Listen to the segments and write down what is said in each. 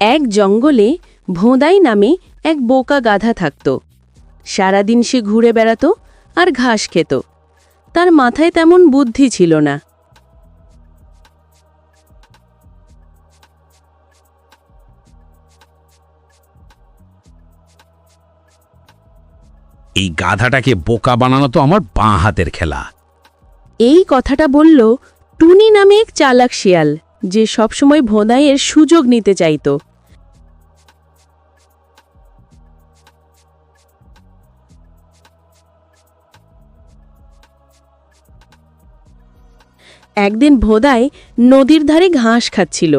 এক জঙ্গলে ভোঁদাই নামে এক বোকা গাধা থাকত। সারাদিন সে ঘুরে বেড়াত আর ঘাস খেত। তার মাথায় তেমন বুদ্ধি ছিল না। এই গাধাটাকে বোকা বানানো তো আমার বাঁ হাতের খেলা। এই কথাটা বলল টুনি নামে এক চালাক শিয়াল। যে সবসময় ভোঁদাইয়ের সুযোগ নিতে চাইত। একদিন ভোদাই নদীর ধারে ঘাস খাচ্ছিল।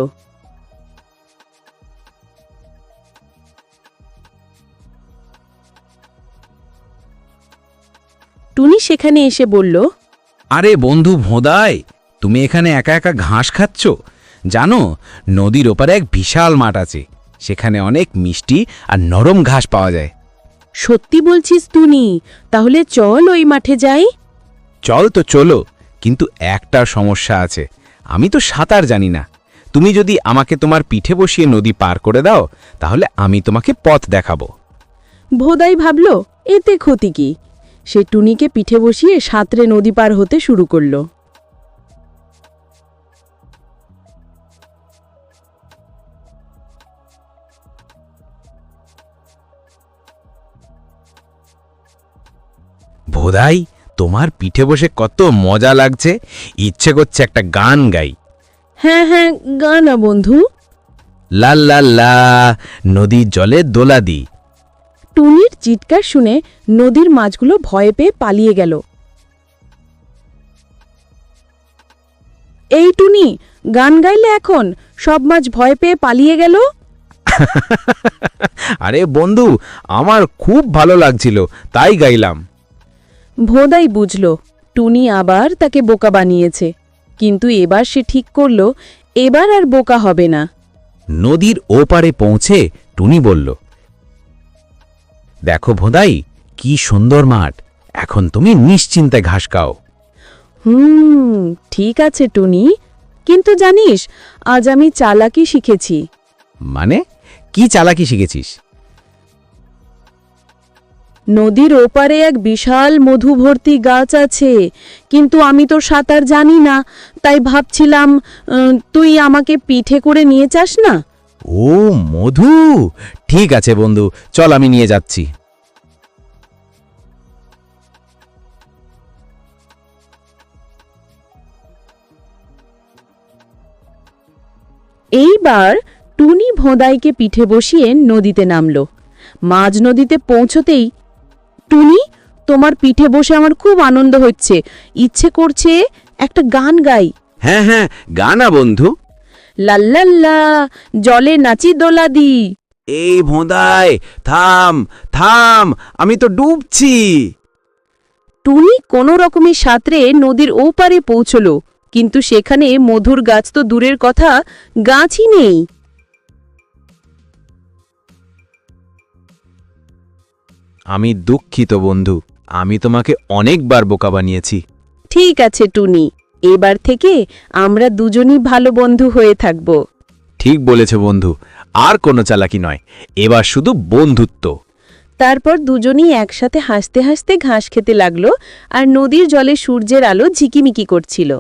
টুনি সেখানে এসে বলল, আরে বন্ধু ভোঁদাই, তুমি এখানে একা একা ঘাস খাচ্ছ? জানো নদীর ওপারে এক বিশাল মাঠ আছে। সেখানে অনেক মিষ্টি আর নরম ঘাস পাওয়া যায়। সত্যি বলছিস টুনি তাহলে চল ওই মাঠে যাই। চল তো চলো কিন্তু একটা সমস্যা আছে। আমি তো সাঁতার জানি না। তুমি যদি আমাকে তোমার পিঠে বসিয়ে নদী পার করে দাও তাহলে আমি তোমাকে পথ দেখাবো। ভোদাই ভাবল এতে ক্ষতি কি? সে টুনিকে পিঠে বসিয়ে সাঁতরে নদী পার হতে শুরু করল। ভোদাই তোমার পিঠে বসে কত মজা লাগছে। ইচ্ছে করছে একটা গান গাই। হ্যাঁ হ্যাঁ গানা বন্ধু। লা লা লা নদীর জলে দোলা দি। টুনির চিৎকার শুনে নদীর মাছগুলো ভয়ে পেয়ে পালিয়ে গেল। এই টুনি গান গাইলে এখন সব মাছ ভয় পেয়ে পালিয়ে গেল? আরে বন্ধু আমার খুব ভালো লাগছিল তাই গাইলাম। ভোদাই বুঝল টুনি আবার তাকে বোকা বানিয়েছে। কিন্তু এবার সে ঠিক করল এবার আর বোকা হবে না। নদীর ওপারে পৌঁছে টুনি বলল দেখো ভোদাই কি সুন্দর মাঠ। এখন তুমি নিশ্চিন্তে ঘাস খাও। হুম ঠিক আছে টুনি। কিন্তু জানিস আজ আমি চালাকি শিখেছি। মানে? কি চালাকি শিখেছিস? নদীর ওপারে এক বিশাল মধু ভর্তি গাছ আছে। কিন্তু আমি তো সাঁতার জানি না তাই ভাবছিলাম তুই আমাকে পিঠে করে নিয়ে চাস না? ও মধু! ঠিক আছে বন্ধু চল আমি নিয়ে যাচ্ছি। এইবার টুনি ভোঁদাইকে পিঠে বসিয়ে নদীতে নামল। মাঝ নদীতে পৌঁছতেই টুনি তোমার পিঠে বসে আমার খুব আনন্দ হচ্ছে। ইচ্ছে করছে একটা গান গাই। হ্যাঁ হ্যাঁ গানা বন্ধু। লাল্লাল্লা জলে নাচি দোলা দি। এই ভোঁদায় থাম থাম আমি তো ডুবছি। টুনি কোনো রকমের সাঁতরে নদীর ওপারে পৌঁছল কিন্তু সেখানে মধুর গাছ তো দূরের কথা গাছই নেই। আমি দুঃখিত বন্ধু। আমি তোমাকে অনেকবার বোকা বানিয়েছি। ঠিক আছে টুনি। এবার থেকে আমরা দুজনই ভালো বন্ধু হয়ে থাকব। ঠিক বলেছে বন্ধু। আর কোনো চালাকি নয়। এবার শুধু বন্ধুত্ব। তারপর দুজনই একসাথে হাসতে হাসতে ঘাস খেতে লাগল আর নদীর জলে সূর্যের আলো ঝিকিমিকি করছিল।